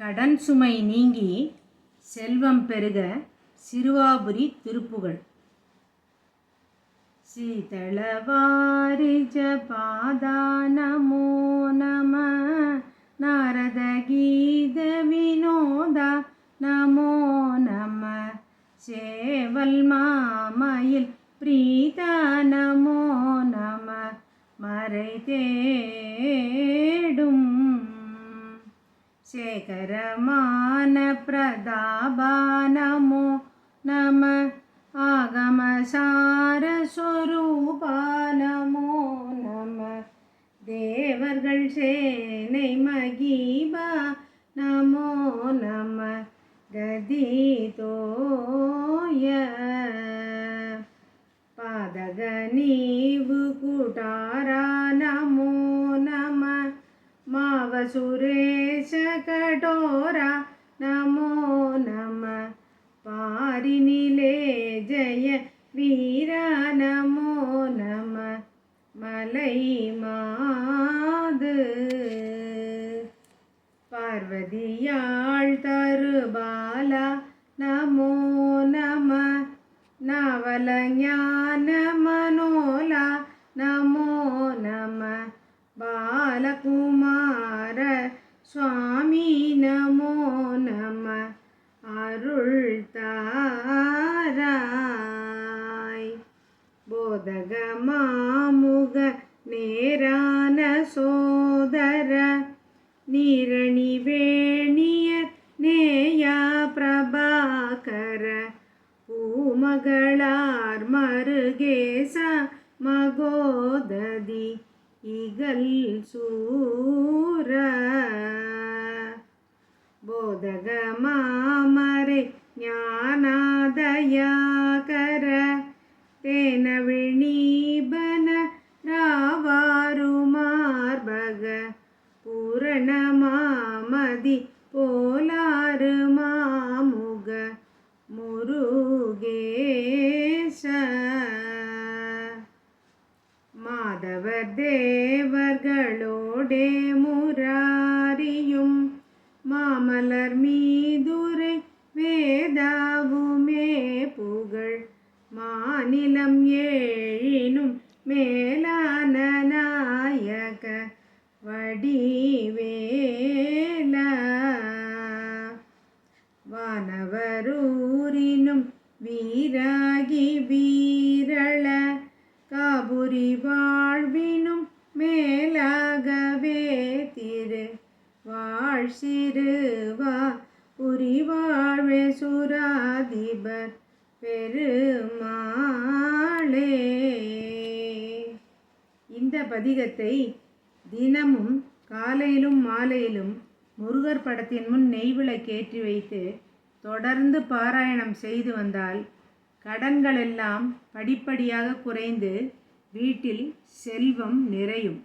கடன் சுமை நீங்கி செல்வம் பெருக சிறுவாபுரி திருப்புகழ். சீதளவாரிஜ பாதானமோ நம நாரத கீத வினோதா நமோ நம. சேவல் மாமையில் பிரீதா நமோ நம மறைதே शेखरमानप्रदाभानमो नम आगमशा மாவ சுரேಶ கடோரா நமோ நம. பாரினிலே ஜய வீரா. நமோ நம. மலை மாது பார்வதியாள் தருபாலா. நமோ நம. நவல ஞான மனோலா. நமோ நம மகளார் மருகேச மகோததி இகல் சூர. போதக மாமரை ஞானாதயாகர. தேனவிழீபன ராவாருமார்பக பூரண மாமதி போல தேவர்களோடே முராரியும் மாமலர் மீதுரை வேதாவுமே புகழ் மாநிலம் ஏழினும் மேலான நாயக வடிவேல வானவரூரினும் வீராகி வீரள காபுரி வாழ்வி மேலாகவே திரு. வாழ் சிறுவா புரி வாழ்வே சுராதிபர் பெருமாளே. இந்த பதிகத்தை தினமும் காலையிலும் மாலையிலும் முருகர் படத்தின் முன் நெய்விளக்கேற்றி வைத்து தொடர்ந்து பாராயணம் செய்து வந்தால் கடன்களெல்லாம் படிப்படியாக குறைந்து வீட்டில் செல்வம் நிறையும்.